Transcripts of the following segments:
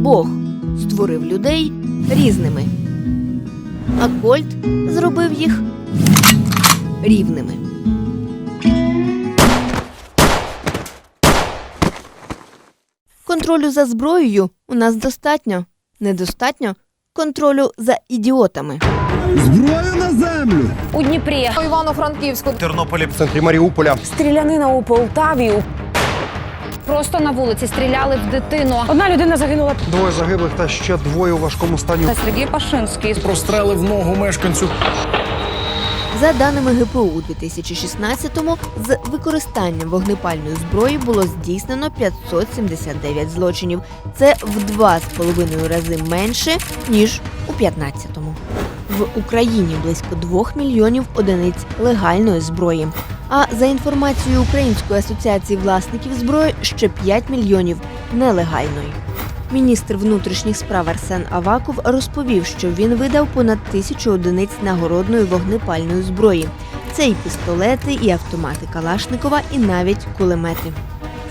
Бог створив людей різними, а Кольт зробив їх рівними. Контролю за зброєю у нас достатньо. Недостатньо контролю за ідіотами. Зброю на землю! у Дніпрі, У Івано-Франківську Тернополі В центрі Маріуполя. стрілянина у Полтаві. Просто на вулиці стріляли в дитину. Одна людина загинула. Двоє загиблих та ще двоє у важкому стані. Та Сергій Пашинський. прострелив ногу мешканцю. За даними ГПУ, у 2016-му з використанням вогнепальної зброї було здійснено 579 злочинів. Це в два з половиною рази менше ніж у 15-му. В Україні близько 2 мільйонів одиниць легальної зброї. А за інформацією Української асоціації власників зброї ще 5 мільйонів нелегальної. Міністр внутрішніх справ Арсен Аваков розповів, що він видав понад тисячу одиниць нагородної вогнепальної зброї. Це і пістолети, і автомати Калашникова, і навіть кулемети.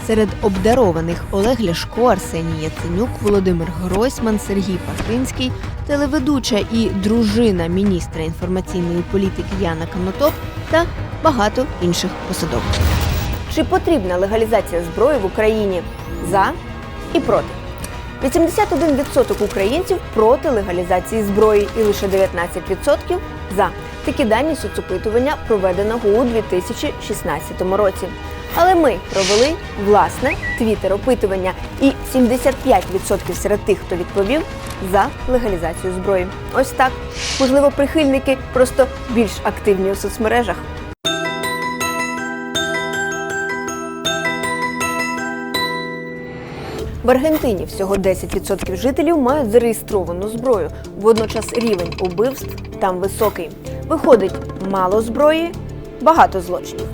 Серед обдарованих Олег Ляшко, Арсеній Яценюк, Володимир Гройсман, Сергій Пахтинський, телеведуча і дружина міністра інформаційної політики Яна Канотоп та багато інших посадовців. Чи потрібна легалізація зброї в Україні? За і проти. 81% українців проти легалізації зброї і лише 19% за. Такі дані соцопитування проведеного у 2016 році. Але ми провели власне твіттер-опитування, і 75% серед тих, хто відповів за легалізацію зброї. Ось так. Можливо, прихильники просто більш активні у соцмережах. В Аргентині всього 10% жителів мають зареєстровану зброю. Водночас рівень убивств там високий. Виходить мало зброї, багато злочинів.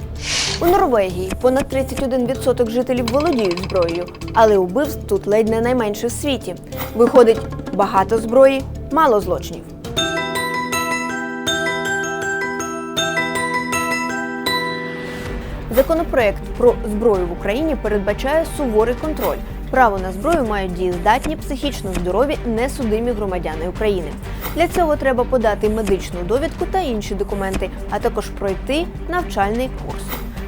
У Норвегії понад 31% жителів володіють зброєю, але убивств тут ледь не найменше в світі. Виходить багато зброї, мало злочинів. Законопроект про зброю в Україні передбачає суворий контроль. Право на зброю мають дієздатні, психічно здорові, несудимі громадяни України. Для цього треба подати медичну довідку та інші документи, а також пройти навчальний курс.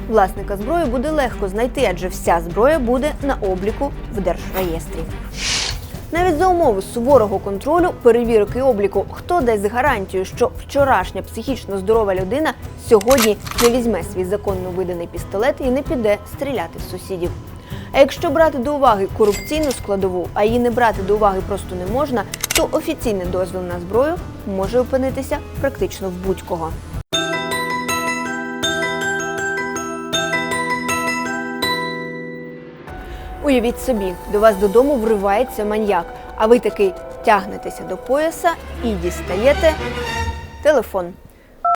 Власника зброї буде легко знайти, адже вся зброя буде на обліку в держреєстрі. Навіть за умови суворого контролю, перевірок і обліку, хто дасть гарантію, що вчорашня психічно здорова людина сьогодні не візьме свій законно виданий пістолет і не піде стріляти в сусідів. А якщо брати до уваги корупційну складову, а її не брати до уваги просто не можна, то офіційний дозвіл на зброю може опинитися практично в будь-кого. Уявіть собі, до вас додому вривається маньяк, а ви такий тягнетеся до пояса і дістаєте телефон.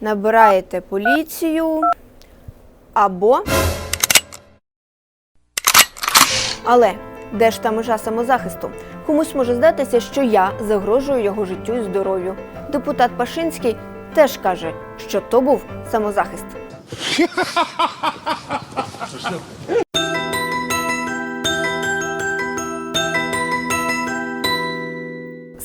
Набираєте поліцію або. Але де ж та межа самозахисту? Комусь може здатися, що я загрожую його життю і здоров'ю. Депутат Пашинський теж каже, що то був самозахист.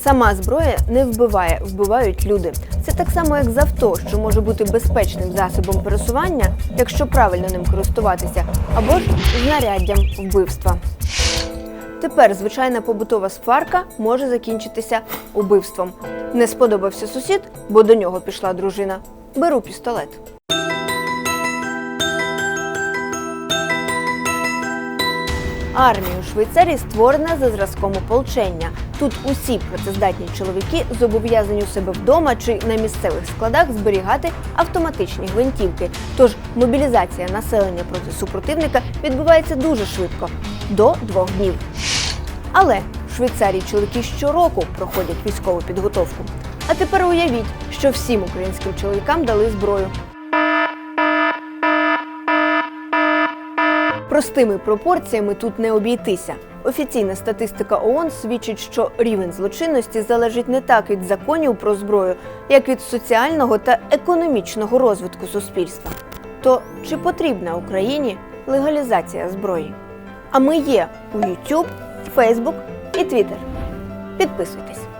Сама зброя не вбиває, вбивають люди. Це так само, як з авто, що може бути безпечним засобом пересування, якщо правильно ним користуватися, або ж знаряддям вбивства. Тепер звичайна побутова сварка може закінчитися убивством. Не сподобався сусід, бо до нього пішла дружина. Беру пістолет. Армія у Швейцарії створена за зразком ополчення. Тут усі працездатні чоловіки зобов'язані у себе вдома чи на місцевих складах зберігати автоматичні гвинтівки. Тож мобілізація населення проти супротивника відбувається дуже швидко до двох днів. Але в Швейцарії чоловіки щороку проходять військову підготовку. А тепер уявіть, що всім українським чоловікам дали зброю. Простими пропорціями тут не обійтися. Офіційна статистика ООН свідчить, що рівень злочинності залежить не так від законів про зброю, як від соціального та економічного розвитку суспільства. То чи потрібна Україні легалізація зброї? А ми є у YouTube, Facebook і Twitter. Підписуйтесь.